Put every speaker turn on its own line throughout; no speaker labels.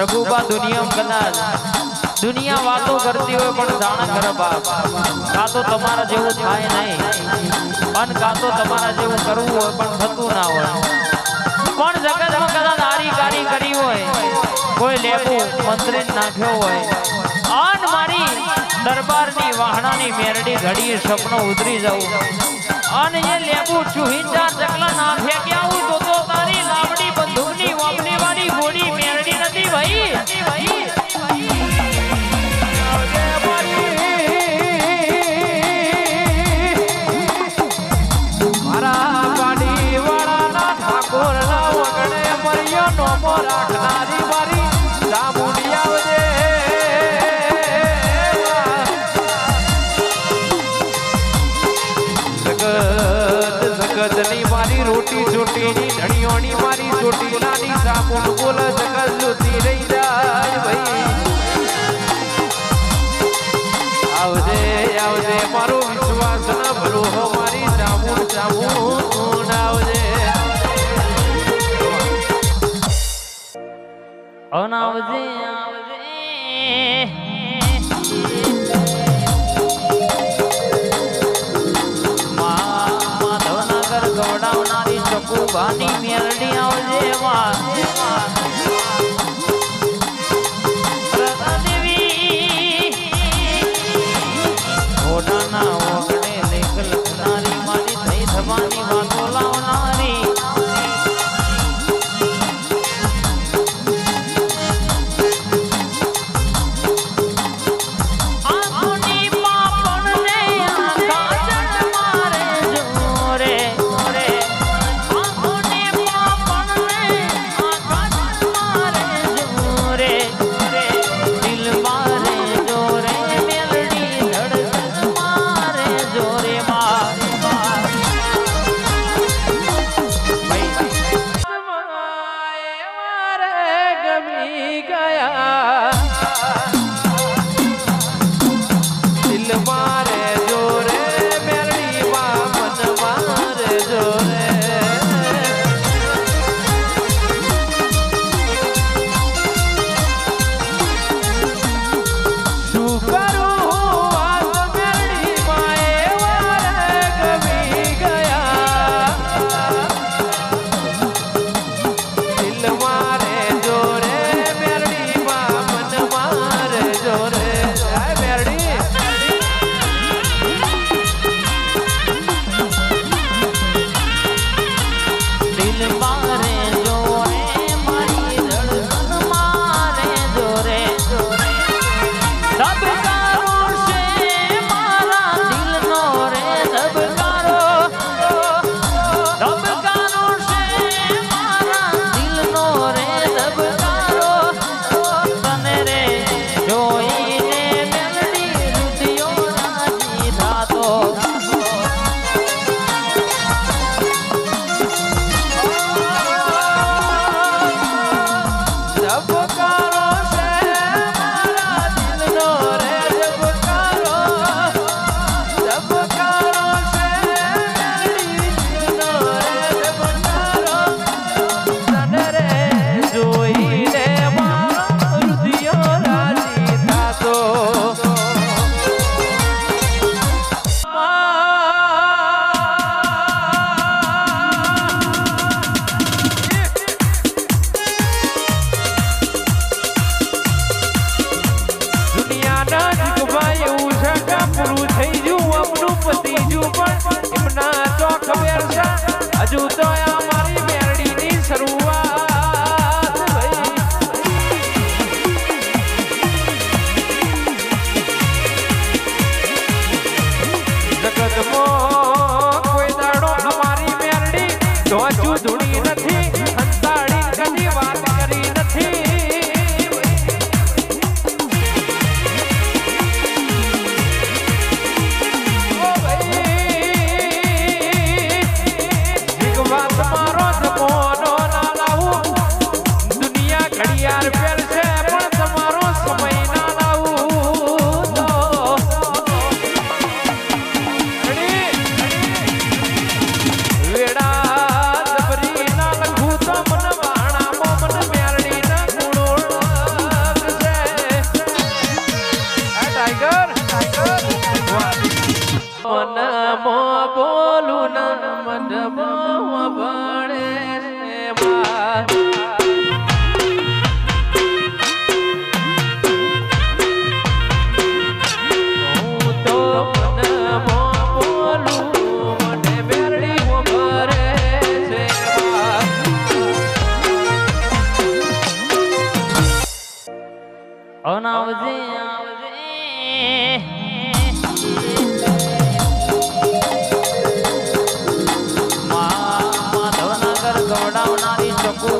રઘુબા દુનિયામાં કદાચ. દુનિયા વાતો કરતી હોય પણ જાણ કરે બાપ. કાં તો તમારા જેવું થાય નહીં. અને કાં તો તમારા જેવું કરવું હોય પણ થતું ના હોય. પણ જગતમાં કદાચ આરી કારી કરી હોય. કોઈ લેવું મંત્રી નાખ્યો હોય. અન મારી દરબારની વાહણાની મેરડી ઘડીએ સપનો ઉતરી જવું. અને એ લેવું ચૂહી ચકલા ના ફેંક્યા હું તો તારી લાવડી બંદૂકની વાપરી વાળી ગોળી
જગત જગતની મારી રોટી ચોટીની ધણીઓની મારી ચોટીલાની ચામુંડ બોલ જગત જોતી રહી જાય ભાઈ આવજે આવજે મારો વિશ્વાસ ના ભરો હો મારી ચામુંડ ચામુંડ આવજે
અનાવજે આવજે ચકુભાની મેરડી આવજે માં ઘોડાના વગડે લેખ લખનારી મારી થઈ થવાની વાતો લાવનારી.
જગતમાં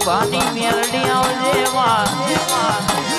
ચકુભાની મેરડી આવજે માં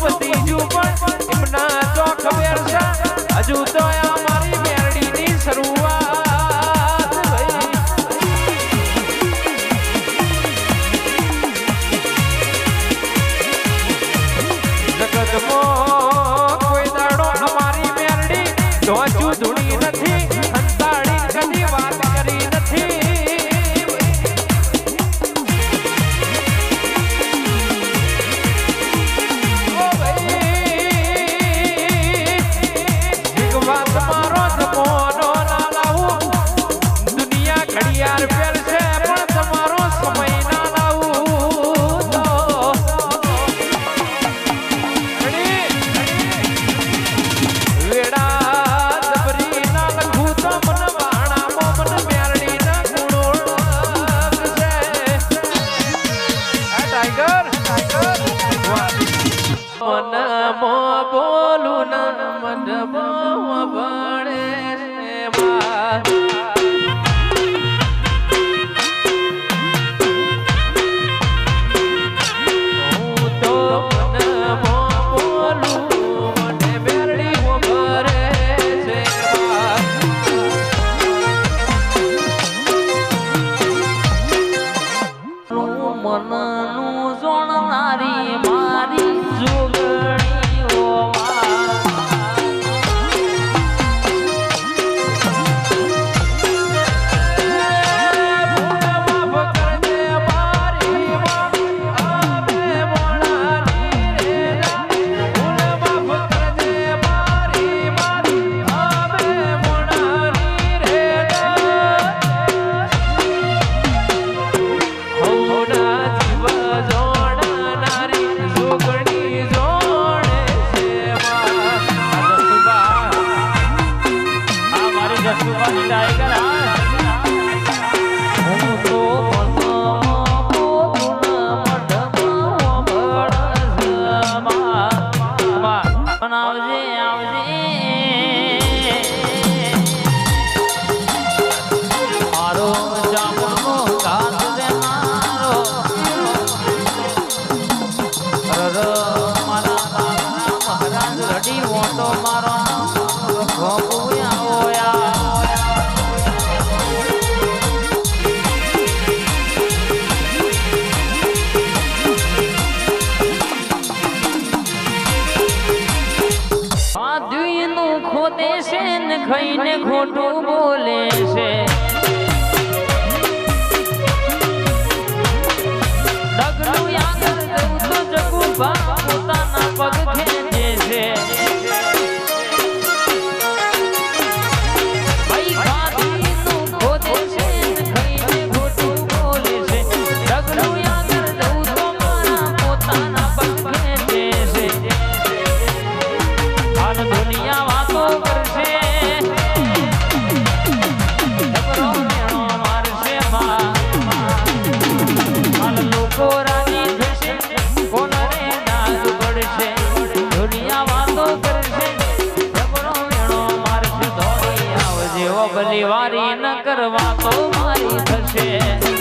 what ખાઈને ખોટું બોલે છે. પોતાના પગ ખેંચે છે. ભલી વારી ન કરવા તો મારી થશે.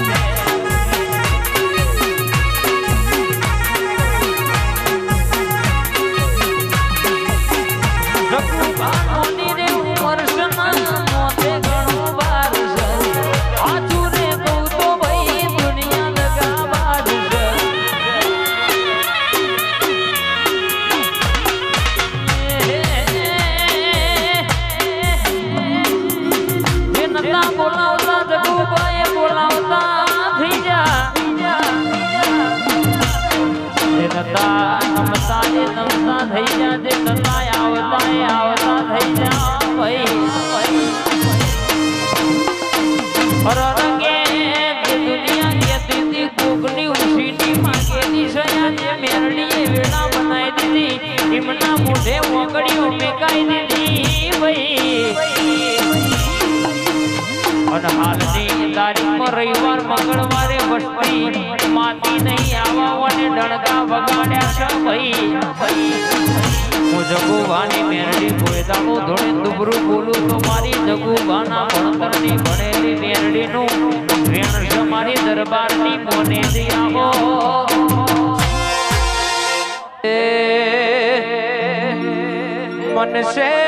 એમના મોઢે ઓગળીઓ મેકાઈ દીધી, ભાઈ. અને હાલની તારીખમાં રવિવાર, મંગળવારે વસ્તી. માતી નહીં આવાઓને ડણકા વગાડ્યા છે, ભાઈ. હું જગુવાની મેરડી ગોયદાનું ધોળે દુબરું બોલું તો મારી જગુવાના ભણતરની ભણેલી મેરડીનું વેણ મારી દરબારની મોને આવો
મનસે